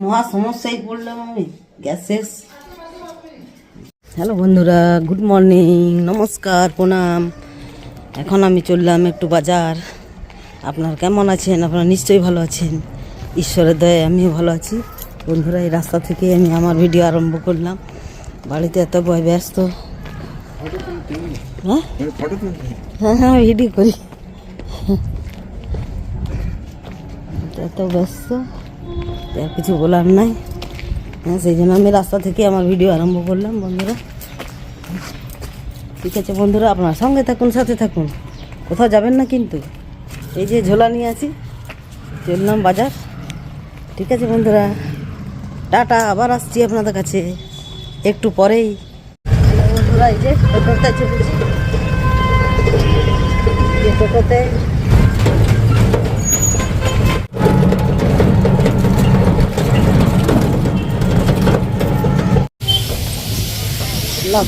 মহা সমস্যায় আমি। গ্যাস শেষ হ্যালো বন্ধুরা, গুড মর্নিং, নমস্কার, প্রণাম। এখন আমি চললাম একটু বাজার। আপনার কেমন আছেন? আপনারা নিশ্চয়ই ভালো আছেন। ঈশ্বরের দয়ে আমিও ভালো আছি। বন্ধুরা, এই রাস্তা থেকে আমি আমার ভিডিও আরম্ভ করলাম। বাড়িতে এত বয় ব্যস্ত। হ্যাঁ? হ্যাঁ হ্যাঁ ভিডিও করি। এত ব্যস্ত। আর কিছু বলার নাই। হ্যাঁ সেই জন্য আমি রাস্তা থেকে আমার ভিডিও আরম্ভ করলাম, বন্ধুরা। ঠিক আছে, বন্ধুরা, আপনার সঙ্গে থাকুন, সাথে থাকুন। কোথাও যাবেন না কিন্তু। এই যে ঝোলা নিয়ে আছি, চললাম বাজার। ঠিক আছে, বন্ধুরা। টাটা, আবার আসছি আপনাদের কাছে। একটু পরেই। বন্ধুরা, এই যে টোটোতে টোটোতে লাভ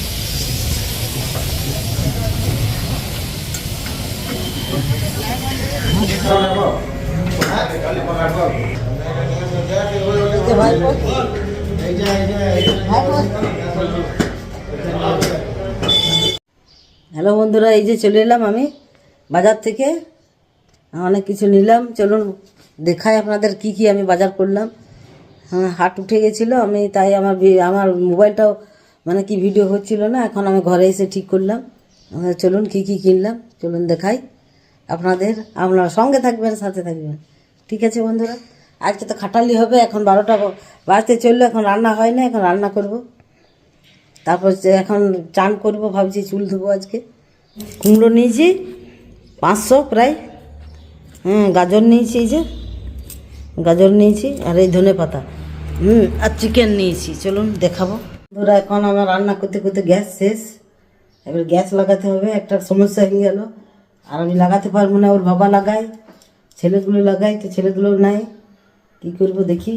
হ্যালো বন্ধুরা এই যে চলে এলাম আমি বাজার থেকে। অনেক কিছু নিলাম। চলুন দেখাই আপনাদের কি কি আমি বাজার করলাম। হ্যাঁ হাট উঠে গেছিল আমি তাই আমার আমার মোবাইলটাও মানে কি ভিডিও হচ্ছিল না, এখন আমি ঘরে এসে ঠিক করলাম। চলুন কি কি কিনলাম, চলুন দেখাই। আপনাদের, আপনারা সঙ্গে থাকবেন, সাথে থাকবেন। ঠিক আছে বন্ধুরা? আজকে তো খাটালি হবে, এখন বারোটা বাজতে চলল, এখন রান্না হয় না, এখন রান্না করব। তারপর এখন চান করব, ভাবছি চুল ধোবো আজকে। কুমড়ো নিয়েছি, পাঁচশো প্রায়। হুম, গাজর নিয়েছি এই যে। গাজর নিয়েছি, আর এই ধনে পাতা হুম, আর চিকেন নিয়েছি, চলুন দেখাবো। ধরো, এখন আমার রান্না করতে করতে গ্যাস শেষ। এবার গ্যাস লাগাতে হবে, একটা সমস্যা হয়ে গেল। আর আমি লাগাতে পারব না, ওর বাবা লাগায়, ছেলেগুলো লাগায়, তো ছেলেগুলো নাই। কী করব দেখি,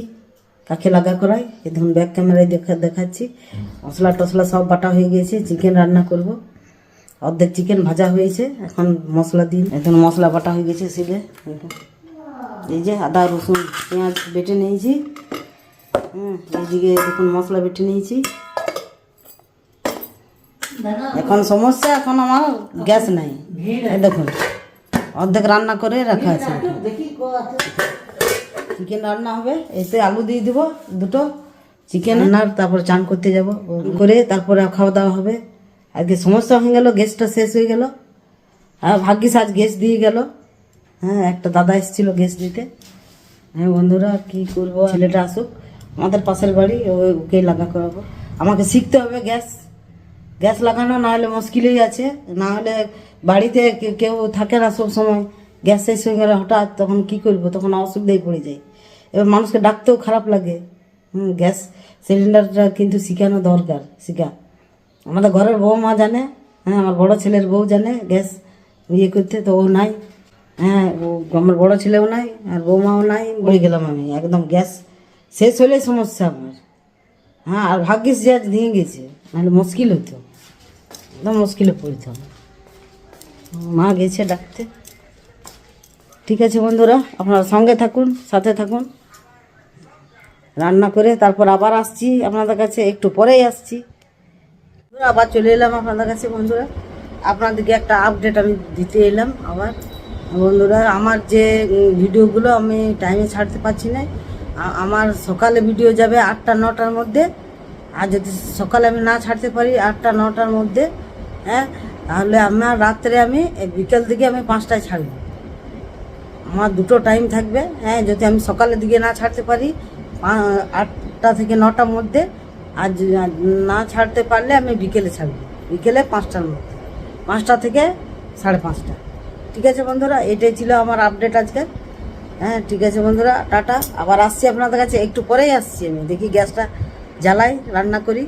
কাকে লাগা করাই দেখুন ব্যাক ক্যামেরায় দেখা, দেখাচ্ছি। মশলা টশলা সব বাটা হয়ে গিয়েছে চিকেন রান্না করব। অর্ধেক চিকেন ভাজা হয়েছে, এখন মশলা দিন। এখন মশলা বাটা হয়ে গেছে সিলে। এই যে আদা, রসুন, পেঁয়াজ বেটে নিয়েছি। হুম, এইদিকে দেখুন, মশলা বেটে নিয়েছি। এখন সমস্যা এখন আমার গ্যাস নাই। দেখুন অর্ধেক রান্না করে রাখা আছে। চিকেন রান্না হবে এতে আলু দিয়ে দিব দুটো। চিকেন রান্নার তারপর চান করতে যাব। করে তারপরে খাওয়া দাওয়া হবে। আজকে সমস্যা হয়ে গেল গ্যাসটা শেষ হয়ে গেল। হ্যাঁ ভাগ্যিস আজ গ্যাস দিয়ে গেল। হ্যাঁ একটা দাদা এসেছিল গ্যাস দিতে। হ্যাঁ বন্ধুরা কি করব? ছেলেটা আসুক। আমাদের পাশের বাড়ি ও- ওকেই লাগা করাবো। আমাকে শিখতে হবে গ্যাস গ্যাস লাগানো না হলে মুশকিলই আছে। না হলে বাড়িতে কেউ থাকে না সব সময়। গ্যাস শেষ হয়ে গেলে হঠাৎ তখন কি করব? তখন অসুবিধায় পড়ে যায় এবার মানুষকে ডাকতেও খারাপ লাগে। হুম, গ্যাস সিলিন্ডারটা কিন্তু শিখানো দরকার, শিখা। আমাদের ঘরের বউ মা জানে হ্যাঁ আমার বড় ছেলের বউ জানে গ্যাস ইয়ে করতে, তো ও নাই। হ্যাঁ ও আমার বড় ছেলেও নাই, আর বৌমাও নাই, বই গেলাম আমি। একদম গ্যাস শেষ হলেই সমস্যা আমার। হ্যাঁ আর ভাগ্যিস যে দিয়ে গেছে। নাহলে মুশকিল হতো একদম মুশকিলে পড়তাম। মা গেছে ডাকতে। ঠিক আছে বন্ধুরা, আপনারা সঙ্গে থাকুন, সাথে থাকুন। রান্না করে তারপর আবার আসছি আপনাদের কাছে, একটু পরেই আসছি। আবার চলে এলাম আপনাদের কাছে বন্ধুরা। আপনাদেরকে একটা আপডেট আমি দিতে এলাম আবার। বন্ধুরা, আমার যে ভিডিওগুলো আমি টাইমে ছাড়তে পারছি না আমার সকালে ভিডিও যাবে আটটা, নটার মধ্যে। আর যদি সকালে আমি না ছাড়তে পারি আটটা, নটার মধ্যে হ্যাঁ তাহলে আমার রাত্রে আমি বিকেল দিকে আমি পাঁচটায় ছাড়ব। আমার দুটো টাইম থাকবে হ্যাঁ যদি আমি সকালের দিকে না ছাড়তে পারি আটটা থেকে নটার মধ্যে, আর না ছাড়তে পারলে আমি বিকেলে ছাড়ব। বিকেলে পাঁচটার মধ্যে, পাঁচটা থেকে সাড়ে পাঁচটা। ঠিক আছে বন্ধুরা, এটাই ছিল আমার আপডেট আজকে। হ্যাঁ ঠিক আছে বন্ধুরা, টাটা। আবার আসছি আপনাদের কাছে, একটু পরেই আসছি আমি। দেখি গ্যাসটা জ্বালাই, রান্না করি।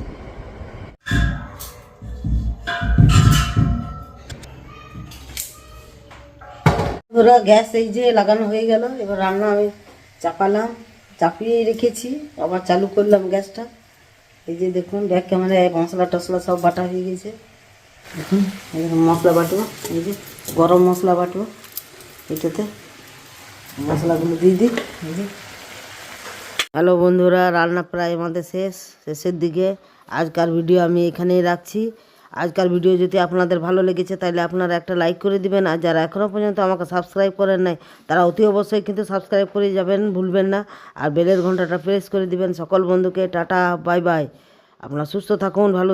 বন্ধুরা, গ্যাস এই যে লাগানো হয়ে গেল, এবার রান্না আমি চাপালাম, চাপিয়ে রেখেছি, আবার চালু করলাম গ্যাসটা। এই যে দেখুন ব্যাক ক্যামেরায় মশলা টশলা সব বাটা হয়ে গেছে। দেখুন দেখুন মশলা বাটবো এই যে গরম মশলা বাটবো এটাতে মশলাগুলো দিয়ে দিই, এই যে। হ্যালো বন্ধুরা, রান্না প্রায় আমাদের শেষ, শেষের দিকে। আজকাল ভিডিও আমি এখানেই রাখছি। আজকাল ভিডিও যদি আপনাদের ভালো লেগেছে, তাহলে আপনারা একটা লাইক করে দিবেন। আর যারা এখনও পর্যন্ত আমাকে সাবস্ক্রাইব করেন নাই, তারা অতি অবশ্যই কিন্তু সাবস্ক্রাইব করে যাবেন, ভুলবেন না। আর বেলের ঘন্টাটা প্রেস করে দিবেন। সকল বন্ধুকে টাটা বাই বাই আপনারা সুস্থ থাকুন, ভালো